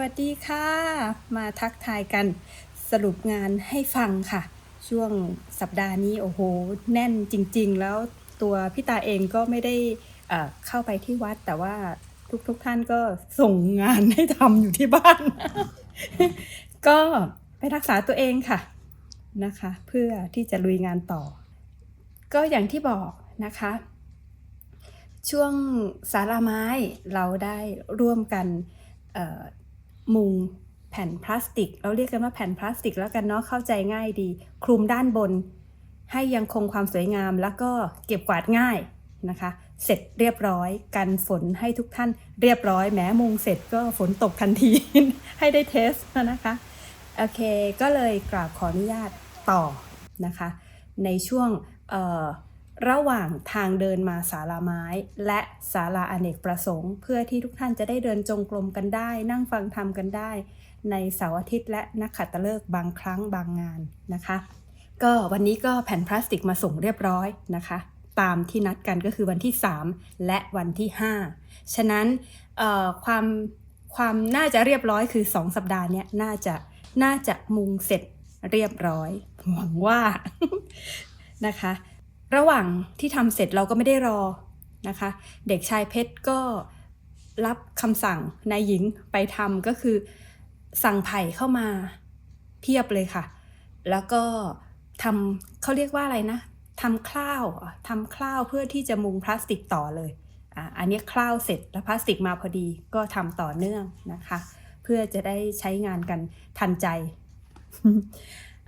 วัสดีค่ะ มาทักทายกันสรุปงานให้ฟังค่ะ ช่วงสัปดาห์นี้โอ้โห แน่นจริง ๆ แล้วตัวพี่ตาเองก็ไม่ได้เข้าไปที่วัด แต่ว่าทุกๆทท่านก็ส่งงานให้ทำอยู่ที่บ้าน ก็ไปรักษาตัวเองค่ะนะคะ เพื่อที่จะลุยงานต่อ ก็อย่างที่บอกนะคะ ช่วงสาราไม้เราได้ร่วมกัน มุงแผ่นพลาสติก เราเรียกกันว่าแผ่นพลาสติกแล้วกันเนาะเข้าใจง่ายดี คลุมด้านบน ให้ยังคงความสวยงามแล้วก็เก็บกวาดง่ายนะคะ เสร็จเรียบร้อยกันฝนให้ทุกท่านเรียบร้อยแม้มุงเสร็จก็ฝนตกทันที ให้ได้เทสนะคะโอเคก็เลยกราบขออนุญาตต่อนะคะ ในช่วงเอ่อ ระหว่างทางเดินมาศาลาไม้ และศาลาอเนกประสงค์ เพื่อที่ทุกท่านจะได้เดินจงกรมกันได้ นั่งฟังธรรมกันได้ ในเสาร์อาทิตย์และนักขัตฤกษ์บางครั้งบางงานนะคะ ก็วันนี้ก็แผ่นพลาสติกมาส่งเรียบร้อยนะคะ ตามที่นัดกันก็คือวันที่ 3 และวันที่ 5 ฉะนั้นความความน่าจะเรียบร้อยคือ 2 สัปดาห์เนี้ยน่าจะน่าจะมุงเสร็จเรียบร้อยหวังว่านะคะ ระหว่างที่ทำเสร็จเราก็ไม่ได้รอนะคะ เด็กชายเพชรก็รับคำสั่งนายหญิงไปทำก็คือสั่งไผ่เข้ามาเพียบเลยค่ะ แล้วก็ทำเขาเรียกว่าอะไรนะทำคล้าวทำคล้าวเพื่อที่จะมุงพลาสติกต่อเลยอะอันนี้คล้าวเสร็จแล้วพลาสติกมาพอดีก็ทำต่อเนื่องนะคะ เพื่อจะได้ใช้งานกันทันใจ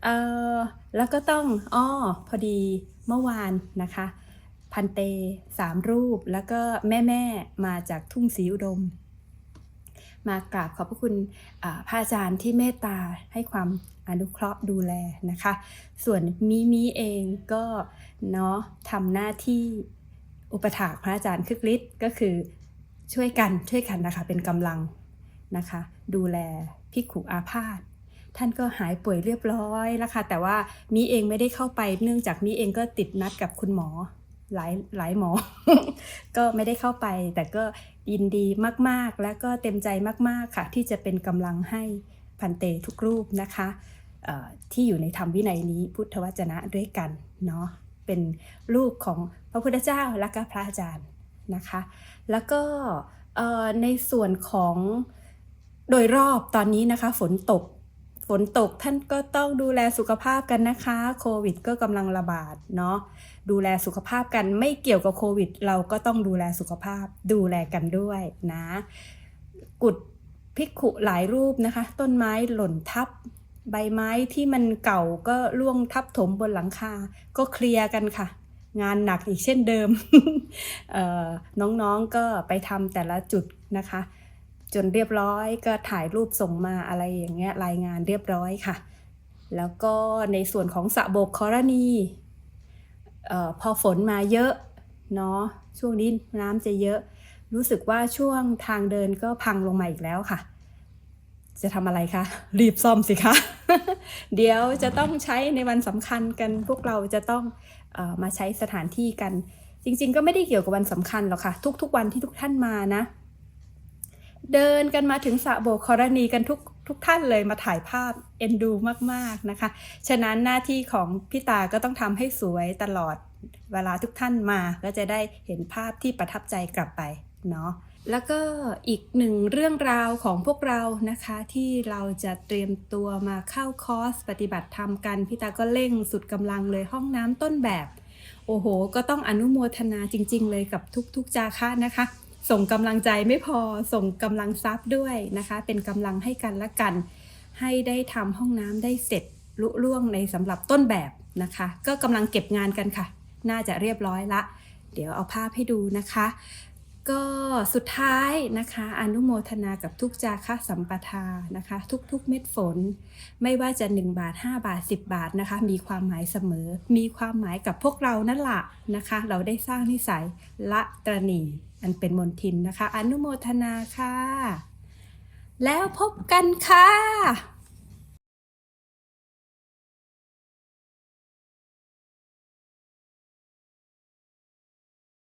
เออแล้วก็ต้องอ้อพอดีเมื่อวานนะคะ พันเตสามรูปแล้วก็แม่แม่มาจากทุ่งศรีอุดม มากราบขอบพระคุณพระอาจารย์ที่เมตตาให้ความอนุเคราะห์ดูแลนะคะ ส่วนมิมิเองก็เนาะทำหน้าที่อุปถากพระอาจารย์คึกฤทธิ์ก็คือช่วยกันช่วยกันนะคะเป็นกำลังนะคะ ดูแลพิกขุอาพาธ ท่านก็หายป่วยเรียบร้อยแล้วค่ะ แต่ว่ามีเองไม่ได้เข้าไป เนื่องจากมีเองก็ติดนัดกับคุณหมอหลายหลายหมอ ก็ไม่ได้เข้าไป แต่ก็ยินดีมากๆ และก็เต็มใจมากๆค่ะ ที่จะเป็นกำลังให้พันเตทุกรูปนะคะที่อยู่ในธรรมวินัยนี้พุทธวจนะด้วยกันเนาะเป็นลูกของพระพุทธเจ้าและก็พระอาจารย์นะคะ แล้วก็ในส่วนของโดยรอบตอนนี้นะคะฝนตก ฝนตกท่านก็ต้องดูแลสุขภาพกันนะคะ โควิดก็กำลังระบาดเนาะดูแลสุขภาพกันไม่เกี่ยวกับโควิด เราก็ต้องดูแลสุขภาพดูแลกันด้วยนะ กุดพิกขุหลายรูปนะคะ ต้นไม้หล่นทับ ใบไม้ที่มันเก่าก็ร่วงทับถมบนหลังคา ก็เคลียร์กันค่ะ งานหนักอีกเช่นเดิมเอ่อน้องๆก็ไปทำแต่ละจุดนะคะ จนเรียบร้อยก็ถ่ายรูปส่งมาอะไรอย่างเงี้ยรายงานเรียบร้อยค่ะ แล้วก็ในส่วนของสระบกคอรณีเอ่อพอฝนมาเยอะเนาะช่วงนี้น้ำจะเยอะ รู้สึกว่าช่วงทางเดินก็พังลงมาอีกแล้วค่ะ จะทำอะไรคะ รีบซ่อมสิคะ เดี๋ยวจะต้องใช้ในวันสำคัญกันพวกเราจะต้องออมาใช้สถานที่กัน จริง ๆ ก็ไม่ได้เกี่ยวกับวันสำคัญหรอกค่ะ ทุก ๆ วันที่ทุกท่านมานะ เดินกันมาถึงสระโบกครณีกันทุกทุกท่านเลยมาถ่ายภาพเอ็นดูมากๆนะคะ ฉะนั้นหน้าที่ของพี่ตาก็ต้องทำให้สวยตลอดเวลาทุกท่านมาก็จะได้เห็นภาพที่ประทับใจกลับไปเนาะแล้วก็อีกหนึ่งเรื่องราวของพวกเรานะคะ ที่เราจะเตรียมตัวมาเข้าคอร์สปฏิบัติธรรมกันพี่ตาก็เร่งสุดกำลังเลยห้องน้ำต้นแบบ โอ้โห ก็ต้องอนุโมทนาจริง ๆ เลยกับทุกๆจาคะนะคะ ส่งกำลังใจไม่พอส่งกำลังทรัพย์ด้วยนะคะ เป็นกำลังให้กันและกัน ให้ได้ทำห้องน้ำได้เสร็จลุล่วงในสำหรับต้นแบบนะคะ ก็กำลังเก็บงานกันค่ะ น่าจะเรียบร้อยละ เดี๋ยวเอาภาพให้ดูนะคะ ก็สุดท้ายนะคะ อนุโมทนากับทุกจาคะสัมปทานะคะ ทุกๆเม็ดฝน ไม่ว่าจะ 1 บาท 5 บาท 10 บาทนะคะ มีความหมายเสมอ มีความหมายกับพวกเรานั่นแหละนะคะ เราได้สร้างนิสัยละตรณี อันเป็นมนทินนะคะ อนุโมทนาค่ะ แล้วพบกันค่ะ